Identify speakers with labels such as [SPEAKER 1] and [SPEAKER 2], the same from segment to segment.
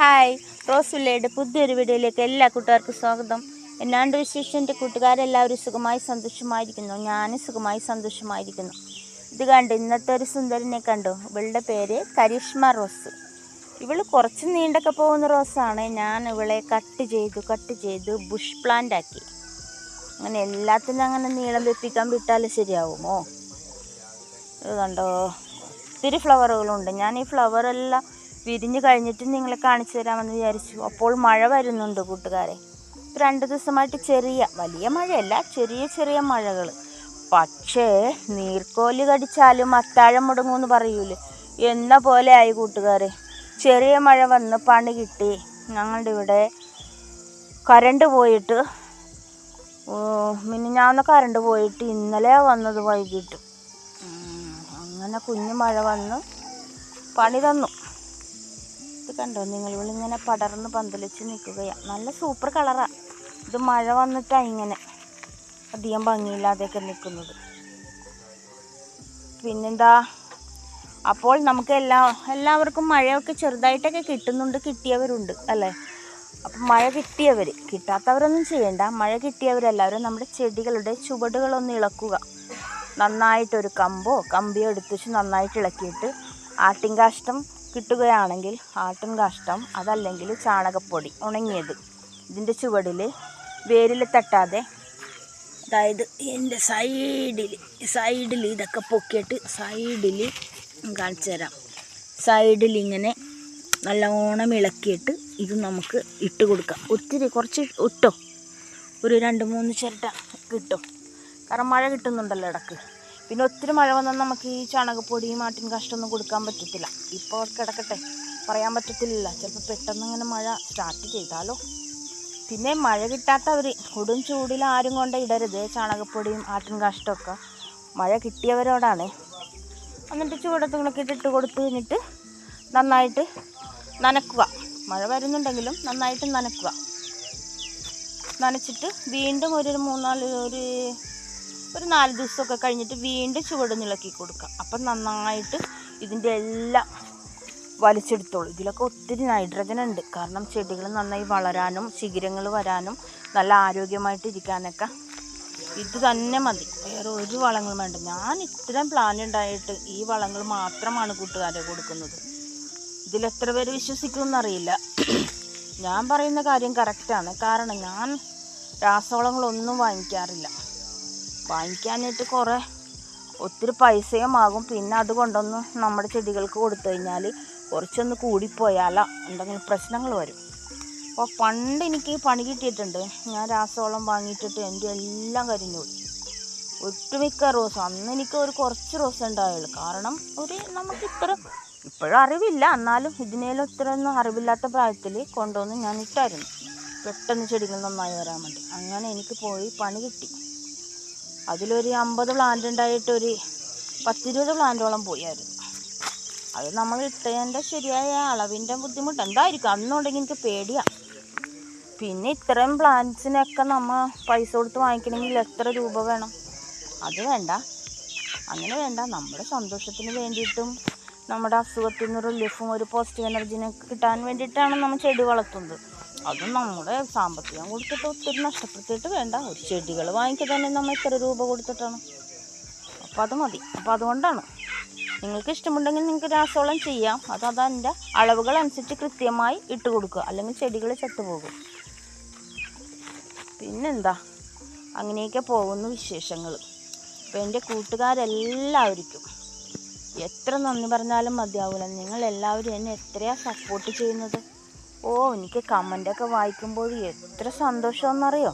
[SPEAKER 1] Hi. റോസുല്ലയുടെ പുതിയൊരു വീഡിയോയിലേക്ക് എല്ലാ കൂട്ടുകാർക്കും സ്വാഗതം. എന്നാണ്ട് വിശേഷം? എന്റെ കൂട്ടുകാരെല്ലാവരും സുഖമായി സന്തോഷമായിരിക്കുന്നു. ഞാനും സുഖമായി സന്തോഷമായിരിക്കുന്നു. ഇത് കണ്ട് ഇന്നത്തെ ഒരു സുന്ദരനെ കണ്ടു. ഇവളുടെ പേര് കരിഷ്മ റോസ്. ഇവൾ കുറച്ച് നീണ്ടൊക്കെ പോകുന്ന റോസാണ്. ഞാൻ ഇവളെ കട്ട് ചെയ്തു കട്ട് ചെയ്ത് ബുഷ് പ്ലാന്റ് ആക്കി. അങ്ങനെ എല്ലാത്തിനും അങ്ങനെ നീളം വെപ്പിക്കാൻ വിട്ടാൽ ശരിയാവുമോ? ഇത് കണ്ടോ? ഒത്തിരി ഫ്ലവറുകളുണ്ട് ഞാൻ ഈ ഫ്ലവറെല്ലാം വിരിഞ്ഞ് കഴിഞ്ഞിട്ട് നിങ്ങളെ കാണിച്ചു തരാമെന്ന് വിചാരിച്ചു. അപ്പോൾ മഴ വരുന്നുണ്ട് കൂട്ടുകാരെ. രണ്ട് ദിവസമായിട്ട് ചെറിയ വലിയ മഴയല്ല ചെറിയ ചെറിയ മഴകൾ പക്ഷേ നീർക്കോലി കടിച്ചാലും അത്താഴം മുടങ്ങുമെന്ന് പറയൂലേ. എന്ന പോലെ ആയി കൂട്ടുകാരെ. ചെറിയ മഴ വന്ന് പണി കിട്ടി. ഞങ്ങളുടെ ഇവിടെ കരണ്ട് പോയിട്ട് മിനിഞ്ഞാവുന്ന കരണ്ട് പോയിട്ട് ഇന്നലെ വന്നത് വൈകിട്ട്. അങ്ങനെ കുഞ്ഞു മഴ വന്ന് പണി തന്നു. കണ്ടോ? നിങ്ങൾ ഇങ്ങനെ പടർന്ന് പന്തലിച്ച് നിൽക്കുകയാണ് നല്ല സൂപ്പർ കളറാണ് ഇത് മഴ വന്നിട്ടാണ് ഇങ്ങനെ അധികം ഭംഗിയില്ലാതെയൊക്കെ നിൽക്കുന്നത്. പിന്നെന്താ? അപ്പോൾ നമുക്ക് എല്ലാ എല്ലാവർക്കും മഴയൊക്കെ ചെറുതായിട്ടൊക്കെ കിട്ടുന്നുണ്ട് കിട്ടിയവരുണ്ട് അല്ലേ? അപ്പം മഴ കിട്ടിയവർ കിട്ടാത്തവരൊന്നും ചെയ്യണ്ട. മഴ കിട്ടിയവരെല്ലാവരും നമ്മുടെ ചെടികളുടെ ചുവടുകളൊന്ന് ഇളക്കുക. നന്നായിട്ടൊരു കമ്പോ കമ്പിയോ എടുത്ത് വെച്ച് നന്നായിട്ട് ഇളക്കിയിട്ട് ആട്ടിൻ കാഷ്ടം കിട്ടുകയാണെങ്കിൽ ആട്ടിൻ കാഷ്ടം അതല്ലെങ്കിൽ ചാണകപ്പൊടി ഉണങ്ങിയത്. ഇതിന്റെ ചുവടിൽ വേരിൽ തട്ടാതെ അതായത് എന്റെ സൈഡിൽ സൈഡിൽ ഇതൊക്കെ പൊക്കിയിട്ട് സൈഡിൽ കാണിച്ചു തരാം. സൈഡിൽ ഇങ്ങനെ നല്ലോണം ഇളക്കിയിട്ട് ഇത് നമുക്ക് ഇട്ട് കൊടുക്കാം. ഒത്തിരി കുറച്ച് ഇട്ടോ? ഒരു രണ്ട് മൂന്ന് ചിരട്ട കിട്ടും കാരണം മഴ കിട്ടുന്നുണ്ടല്ലോ ഇടയ്ക്ക്. പിന്നെ ഒത്തിരി മഴ വന്നാൽ നമുക്ക് ഈ ചാണകപ്പൊടിയും ആട്ടിൻ കാഷ്ടമൊന്നും കൊടുക്കാൻ പറ്റത്തില്ല. ഇപ്പോൾ കിടക്കട്ടെ. പറയാൻ പറ്റത്തില്ല ചിലപ്പോൾ പെട്ടെന്ന് ഇങ്ങനെ മഴ സ്റ്റാർട്ട് ചെയ്താലോ. പിന്നെ മഴ കിട്ടാത്തവർ കൊടും ചൂടിൽ ആരും കൊണ്ട് ഇടരുത്. ചാണകപ്പൊടിയും ആട്ടിൻ കാഷ്ടമൊക്കെ മഴ കിട്ടിയവരോടാണ്. എന്നിട്ട് ചൂടത്തുകളൊക്കെ ഇട്ടിട്ട് കൊടുത്തു കഴിഞ്ഞിട്ട് നന്നായിട്ട് നനക്കുക. മഴ വരുന്നുണ്ടെങ്കിലും നന്നായിട്ട് നനക്കുക. നനച്ചിട്ട് വീണ്ടും ഒരു മൂന്നാൽ ഒരു ഒരു നാല് ദിവസമൊക്കെ കഴിഞ്ഞിട്ട് വീണ്ടും ചുവടുന്നിളക്കി കൊടുക്കുക അപ്പം നന്നായിട്ട് ഇതിന്റെ എല്ലാം വലിച്ചെടുത്തോളൂ. ഇതിലൊക്കെ ഒത്തിരി നൈട്രജൻ ഉണ്ട്. കാരണം ചെടികൾ നന്നായി വളരാനും ശിഖിരങ്ങൾ വരാനും നല്ല ആരോഗ്യമായിട്ട് ഇരിക്കാനൊക്കെ ഇത് തന്നെ മതി. വേറെ ഒരു വളങ്ങളും വേണ്ട. ഞാൻ ഇത്രയും പ്ലാൻ ഉണ്ടായിട്ട് ഈ വളങ്ങൾ മാത്രമാണ് കൂട്ടുകാരെ കൊടുക്കുന്നത്. ഇതിൽ ഇതിലെത്ര പേര് വിശ്വസിക്കുമെന്നറിയില്ല ഞാൻ പറയുന്ന കാര്യം കറക്റ്റാണ് കാരണം ഞാൻ രാസവളങ്ങളൊന്നും വാങ്ങിക്കാറില്ല. വാങ്ങിക്കാനായിട്ട് കുറേ ഒത്തിരി പൈസയും ആകും പിന്നെ അത് കൊണ്ടൊന്ന് നമ്മുടെ ചെടികൾക്ക് കൊടുത്തു കഴിഞ്ഞാൽ കുറച്ചൊന്ന് കൂടിപ്പോയാലോ എന്തെങ്കിലും പ്രശ്നങ്ങൾ വരും. അപ്പോൾ പണ്ട് എനിക്ക് പണി കിട്ടിയിട്ടുണ്ട്. ഞാൻ രാസവളം വാങ്ങിയിട്ടിട്ട് എന്റെ എല്ലാം കരിഞ്ഞു പോയി. ഒട്ടുമിക്ക റോസ്. അന്ന് എനിക്ക് ഒരു കുറച്ച് റോസ് ഉണ്ടായുള്ളൂ. കാരണം ഒരു നമുക്ക് ഇത്ര ഇപ്പോഴും അറിവില്ല. എന്നാലും ഇതിനേലും ഇത്ര ഒന്നും അറിവില്ലാത്ത പ്രായത്തിൽ കൊണ്ടുവന്ന് ഞാൻ ഇട്ടായിരുന്നു. പെട്ടെന്ന് ചെടികൾ നന്നായി വരാൻ വേണ്ടി. അങ്ങനെ എനിക്ക് പോയി പണി കിട്ടി. അതിലൊരു അമ്പത് പ്ലാന്റ് ഉണ്ടായിട്ട് ഒരു പത്തിരുപത് പ്ലാന്റോളം പോയായിരുന്നു. അത് നമ്മൾ ഇട്ടതിന്റെ ശരിയായ അളവിന്റെ ബുദ്ധിമുട്ട്. എന്തായിരിക്കും? അന്നുണ്ടെങ്കിൽ എനിക്ക് പേടിയാണ് പിന്നെ ഇത്രയും പ്ലാന്റ്സിനൊക്കെ നമ്മൾ പൈസ കൊടുത്ത് വാങ്ങിക്കണമെങ്കിൽ എത്ര രൂപ വേണം? അത് വേണ്ട. അങ്ങനെ വേണ്ട. നമ്മുടെ സന്തോഷത്തിന് വേണ്ടിയിട്ടും നമ്മുടെ അസുഖത്തിൽ നിന്ന് റിലീഫും ഒരു പോസിറ്റീവ് എനർജിനെ കിട്ടാൻ വേണ്ടിയിട്ടാണ് നമ്മൾ ചെടി വളർത്തുന്നത്. അത് നമ്മുടെ സാമ്പത്തികം കൊടുത്തിട്ട് ഒത്തിരി നഷ്ടപ്പെടുത്തിയിട്ട് വേണ്ട. ഒരു ചെടികൾ വാങ്ങിക്കാൻ തന്നെ നമ്മൾ എത്ര രൂപ കൊടുത്തിട്ടാണ്. അപ്പോൾ അത് മതി. അപ്പോൾ അതുകൊണ്ടാണ്. നിങ്ങൾക്ക് ഇഷ്ടമുണ്ടെങ്കിൽ നിങ്ങൾക്ക് രാസവളം ചെയ്യാം. അത് അതെന്റെ അളവുകൾ അനുസരിച്ച് കൃത്യമായി ഇട്ട് കൊടുക്കുക. അല്ലെങ്കിൽ ചെടികൾ ചത്തുപോകും പിന്നെന്താ? അങ്ങനെയൊക്കെ പോകുന്ന വിശേഷങ്ങൾ. അപ്പോൾ എന്റെ കൂട്ടുകാരെല്ലാവർക്കും എത്ര നന്ദി പറഞ്ഞാലും മതിയാവില്ല നിങ്ങൾ എല്ലാവരും എന്നെ എത്രയാണ് സപ്പോർട്ട് ചെയ്യുന്നത്? ഓ എനിക്ക് കമന്റൊക്കെ വായിക്കുമ്പോൾ എത്ര സന്തോഷമെന്നറിയോ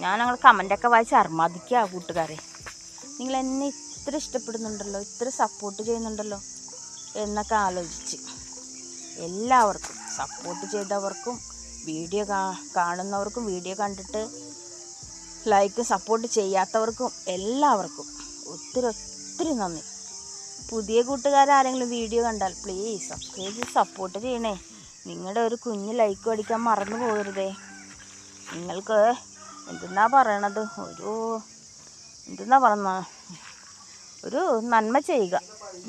[SPEAKER 1] ഞാൻ ഞങ്ങൾ കമന്റൊക്കെ വായിച്ച് അർമാദിക്കുക കൂട്ടുകാരെ. നിങ്ങൾ എന്നെ ഇത്ര ഇഷ്ടപ്പെടുന്നുണ്ടല്ലോ ഇത്ര സപ്പോർട്ട് ചെയ്യുന്നുണ്ടല്ലോ എന്നൊക്കെ ആലോചിച്ച്. എല്ലാവർക്കും സപ്പോർട്ട് ചെയ്തവർക്കും വീഡിയോ കാണുന്നവർക്കും വീഡിയോ കണ്ടിട്ട് ലൈക്ക് സപ്പോർട്ട് ചെയ്യാത്തവർക്കും എല്ലാവർക്കും ഒത്തിരി ഒത്തിരി നന്ദി. പുതിയ കൂട്ടുകാരാരെങ്കിലും വീഡിയോ കണ്ടാൽ പ്ലീസ് സബ്സ്ക്രൈബ് സപ്പോർട്ട് ചെയ്യണേ. നിങ്ങളുടെ ഒരു കുഞ്ഞ് ലൈക്ക് അടിക്കാൻ മറന്നു പോകരുതേ. നിങ്ങൾക്ക് എന്തെന്നാ പറയണത്? ഒരു എന്തെന്നാ പറയുന്ന ഒരു നന്മ ചെയ്യുക.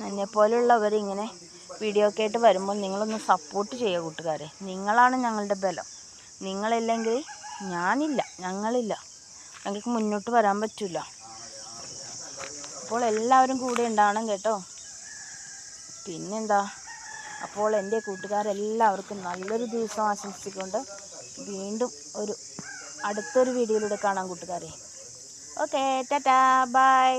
[SPEAKER 1] എന്നെപ്പോലുള്ളവരിങ്ങനെ വീഡിയോ ഒക്കെ ആയിട്ട് വരുമ്പോൾ നിങ്ങളൊന്ന് സപ്പോർട്ട് ചെയ്യുക കൂട്ടുകാരെ. നിങ്ങളാണ് ഞങ്ങളുടെ ബലം. നിങ്ങളില്ലെങ്കിൽ ഞാനില്ല ഞങ്ങളില്ല. ഞങ്ങൾക്ക് മുന്നോട്ട് വരാൻ പറ്റില്ല അപ്പോൾ എല്ലാവരും കൂടെ ഉണ്ടാവണം കേട്ടോ. പിന്നെന്താ? അപ്പോൾ എന്റെ കൂട്ടുകാരെല്ലാവർക്കും നല്ലൊരു ദിവസം ആശംസിച്ചുകൊണ്ട് വീണ്ടും ഒരു അടുത്തൊരു വീഡിയോയിലൂടെ കാണാം കൂട്ടുകാരെ. Okay tata bye.